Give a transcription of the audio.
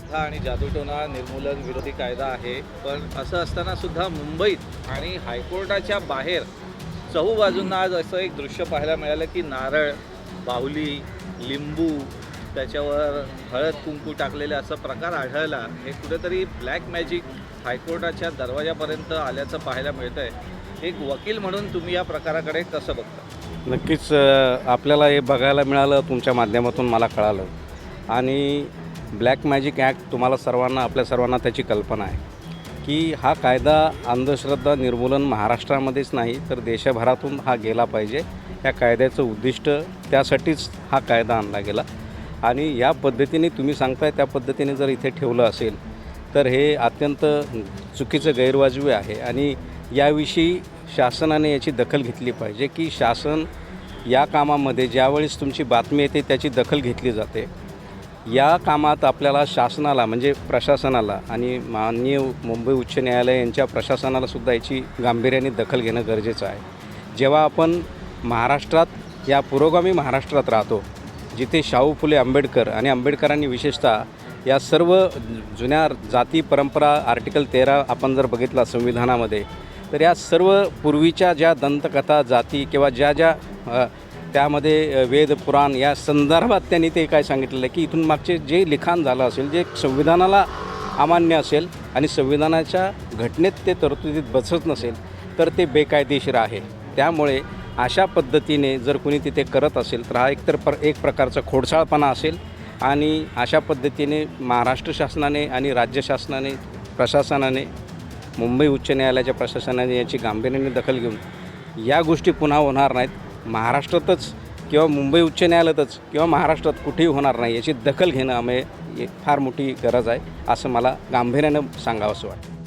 प्रथा आणि जादूटोना निर्मूलन विरोधी कायदा आहे. पण असं असताना सुद्धा मुंबईत आणि हायकोर्टाच्या बाहेर चहूबाजूंना आज असं एक दृश्य पाहायला मिळालं की नारळ बाहुली लिंबू त्याच्यावर हळद कुंकू टाकलेले असं प्रकार आढळला. हे कुठेतरी ब्लॅक मॅजिक हायकोर्टाच्या दरवाजापर्यंत आल्याचं पाहायला मिळतंय. एक वकील म्हणून तुम्ही या प्रकाराकडे कसं बघता? नक्कीच आपल्याला हे बघायला मिळालं तुमच्या माध्यमातून मला कळालं. आणि ब्लॅक मॅजिक ॲक्ट तुम्हाला सर्वांना आपल्या सर्वांना त्याची कल्पना आहे. की हा कायदा अंधश्रद्धा निर्मूलन महाराष्ट्रामध्येच नाही तर देशभरातून हा गेला पाहिजे. या कायद्याचं उद्दिष्ट त्यासाठीच हा कायदा आणला गेला. आणि या पद्धतीने तुम्ही सांगताय त्या पद्धतीने जर इथे ठेवलं असेल तर हे अत्यंत चुकीचं गैरवाजवी आहे. आणि याविषयी शासनाने याची दखल घेतली पाहिजे की शासन या कामामध्ये ज्यावेळेस तुमची बातमी येते त्याची दखल घेतली जाते. या कामात आपल्याला शासनाला म्हणजे प्रशासनाला आणि माननीय मुंबई उच्च न्यायालय यांच्या प्रशासनाला सुद्धा याची गांभीर्याने दखल घेणं गरजेचं आहे. जेव्हा आपण महाराष्ट्रात या पुरोगामी महाराष्ट्रात राहतो जिथे शाहू फुले आंबेडकर आणि आंबेडकरांनी विशेषतः या सर्व जुन्या जाती परंपरा आर्टिकल तेरा आपण जर बघितला संविधानामध्ये तर या सर्व पूर्वीच्या ज्या दंतकथा जाती किंवा ज्या ज्या त्यामध्ये वेद पुराण या संदर्भात त्यांनी ते काय सांगितलेलं आहे की इथून मागचे जे लिखाण झालं असेल जे संविधानाला अमान्य असेल आणि संविधानाच्या घटनेत ते तरतुदीत बसत नसेल तर ते बेकायदेशीर आहे. त्यामुळे अशा पद्धतीने जर कोणी तिथे करत असेल तर हा एकतर पर एक प्रकारचा खोडसाळपणा असेल आणि अशा पद्धतीने महाराष्ट्र शासनाने आणि राज्य शासनाने प्रशासनाने मुंबई उच्च न्यायालयाच्या प्रशासनाने याची गांभीर्याने दखल घेऊन या गोष्टी पुन्हा होणार नाहीत. महाराष्ट्रातच किंवा मुंबई उच्च न्यायालयातच किंवा महाराष्ट्रात कुठेही होणार नाही याची दखल घेणं आम्ही फार मोठी गरज आहे असं मला गांभीर्यानं सांगावंसं वाटतं.